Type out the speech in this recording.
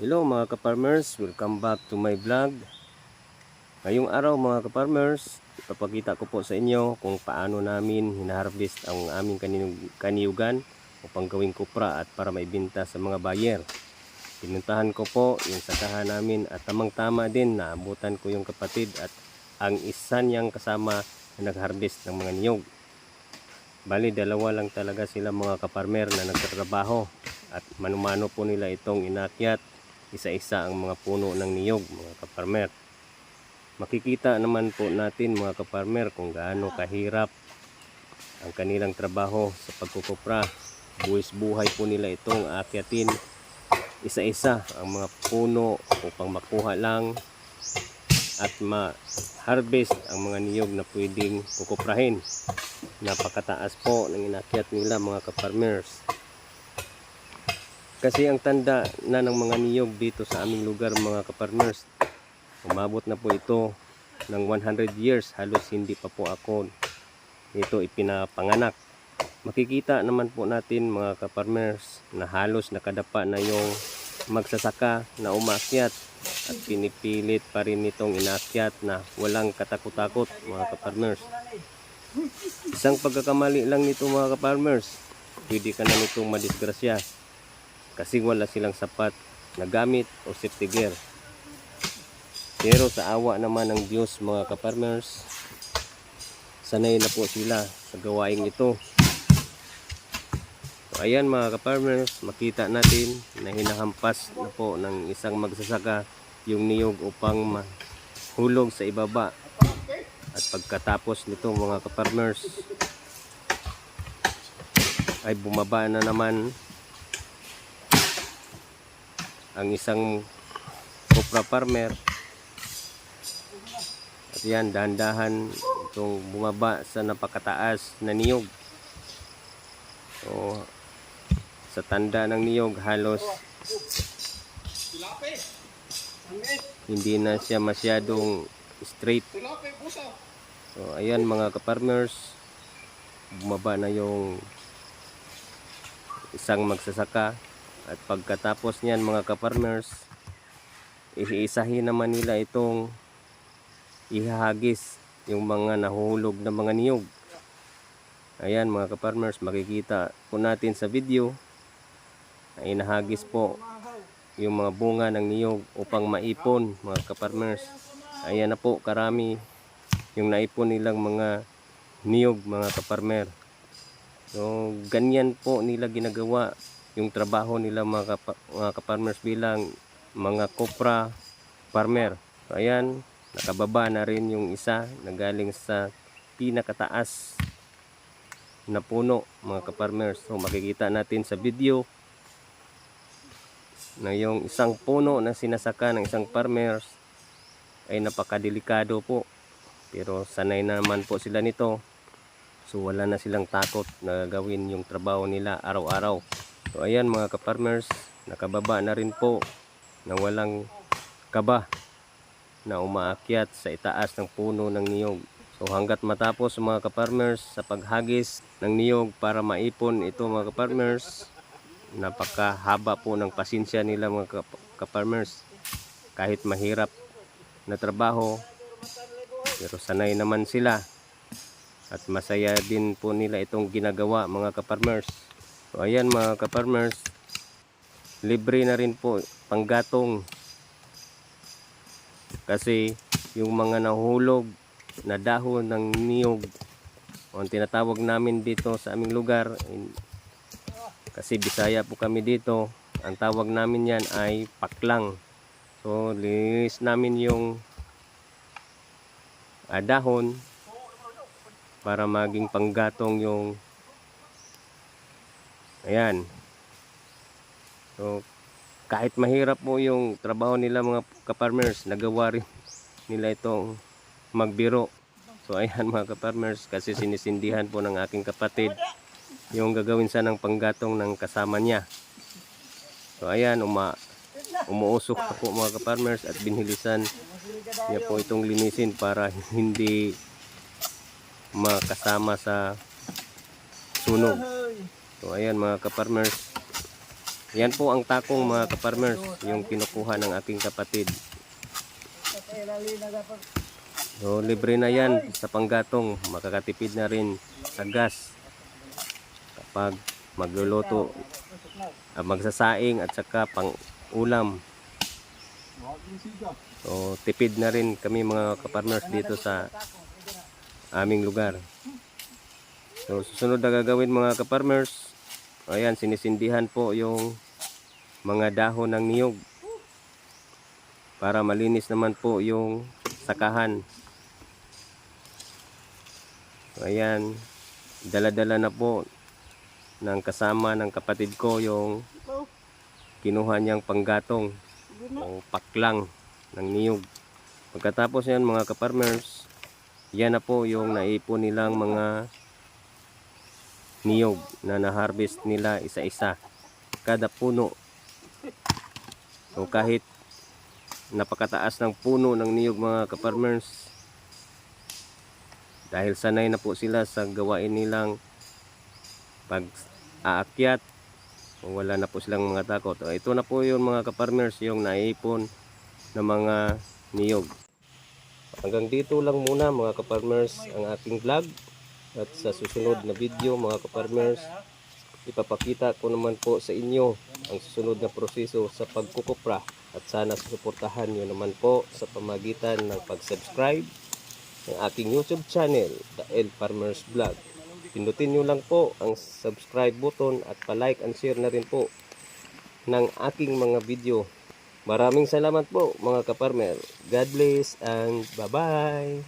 Hello mga ka-farmers, welcome back to my vlog. Ngayong araw mga ka-farmers, ipapakita ko po sa inyo kung paano namin hinaharvest ang aming kaniyug- kaniyugan upang gawing kupra at para maibenta sa mga buyer. Pinuntahan ko po yung sakahan namin at tamang-tama din naabutan ko yung kapatid at ang isa niyang kasama na nag-harvest ng mga niyog. Bali, dalawa lang talaga sila mga kaparmer na nagtatrabaho at manumano po nila itong inakyat isa-isa ang mga puno ng niyog mga kaparmer. Makikita naman po natin mga kaparmer kung gaano kahirap ang kanilang trabaho sa pagkukupra. Buwis buhay po nila itong akyatin isa-isa ang mga puno upang makuha lang at ma-harvest ang mga niyog na pwedeng kukuprahin. Napakataas po ng inakyat nila mga kaparmers. Kasi ang tanda na ng mga niyog dito sa aming lugar mga kaparmers, umabot na po ito ng 100 years. Halos hindi pa po ako ito ipinapanganak. Makikita naman po natin mga kaparmers na halos nakadapa na yung magsasaka na umakyat at pinipilit pa rin itong inakyat na walang katakot-takot mga kaparmers. Isang pagkakamali lang nito mga kaparmers, pwede ka na nitong madisgrasya kasi wala silang sapat na gamit o safety gear. Pero sa awa naman ng Diyos mga kaparmers, sanay na po sila sa gawaing ito. So, ayan mga kaparmers, makita natin na hinahampas na po ng isang magsasaka yung niyog upang mahulog sa ibaba. At pagkatapos nito mga kaparmers, ay bumaba na naman ang isang copra farmer. At yan dahan-dahan itong bumaba sa napakataas na niyog. So sa tanda ng niyog halos hindi na siya masyadong straight. So ayan mga kaparmers bumaba na yung isang magsasaka at pagkatapos niyan mga kaparmers, iisahin naman nila itong ihahagis yung mga nahuhulog na mga niyog. Ayan mga kaparmers, makikita po natin sa video na inahagis po yung mga bunga ng niyog upang maipon mga kaparmers. Ayan na po karami yung naipon nilang mga niyog mga kaparmer. So ganyan po nila ginagawa yung trabaho nila mga, kapa, mga kaparmers bilang mga kopra farmer. So, ayan, nakababa na rin yung isa na galing sa pinakataas na puno mga kaparmers. So makikita natin sa video na yung isang puno na sinasaka ng isang farmers ay napakadelikado po. Pero sanay naman po sila nito. So wala na silang takot na gawin yung trabaho nila araw-araw. So ayan mga ka-farmers, nakababa na rin po na walang kaba na umaakyat sa itaas ng puno ng niyog. So hanggat matapos mga ka-farmers sa paghagis ng niyog para maipon ito mga ka-farmers, napakahaba po ng pasensya nila mga ka- ka-farmers. Kahit mahirap na trabaho, pero sanay naman sila at masaya din po nila itong ginagawa mga ka-farmers. So ayan mga ka-farmers, libre na rin po panggatong. Kasi yung mga nahulog na dahon ng niyog o ang tinatawag namin dito sa aming lugar kasi Bisaya po kami dito ang tawag namin yan ay paklang. So linis namin yung ah, dahon para maging panggatong yung Ayan. So, kahit mahirap po yung trabaho nila mga ka-farmers, nagawa rin nila itong magbiro. So, ayan mga ka-farmers, kasi sinisindihan po ng aking kapatid yung gagawin sa ng panggatong ng kasama niya. So, ayan, uma, umuusok po mga ka-farmers at binhilisan niya po itong linisin para hindi makasama sa sunog. So ayan mga ka-farmers, Yan po ang takong mga kaparmers, yung kinukuha ng aking kapatid. So, libre na yan sa panggatong. Makakatipid na rin sa gas kapag magluluto, ah, magsasaing at saka pang ulam. So, tipid na rin kami mga kaparmers dito sa aming lugar. So, susunod na gagawin mga kaparmers, ayan, sinisindihan po yung mga dahon ng niyog para malinis naman po yung sakahan. Ayan, dala-dala na po ng kasama ng kapatid ko yung kinuha niyang panggatong o paklang ng niyog. Pagkatapos yan mga kaparmers, yan na po yung naipon nilang mga niyog na na-harvest nila isa-isa. Kada puno. O kahit napakataas ng puno ng niyog mga kaparmers, dahil sanay na po sila sa gawain nilang pag aakyat wala na po silang mga takot. Ito na po yun mga kaparmers yung naipon ng mga niyog. Hanggang dito lang muna mga kaparmers ang aking vlog. At sa susunod na video mga kaparmers, ipapakita ko naman po sa inyo ang susunod na proseso sa pagkukupra. At sana susuportahan nyo naman po sa pamagitan ng pag-subscribe ng aking YouTube channel, The El Farmers Vlog. Pindutin nyo lang po ang subscribe button at pa-like and share na rin po ng aking mga video. Maraming salamat po mga kaparmer. God bless and bye-bye!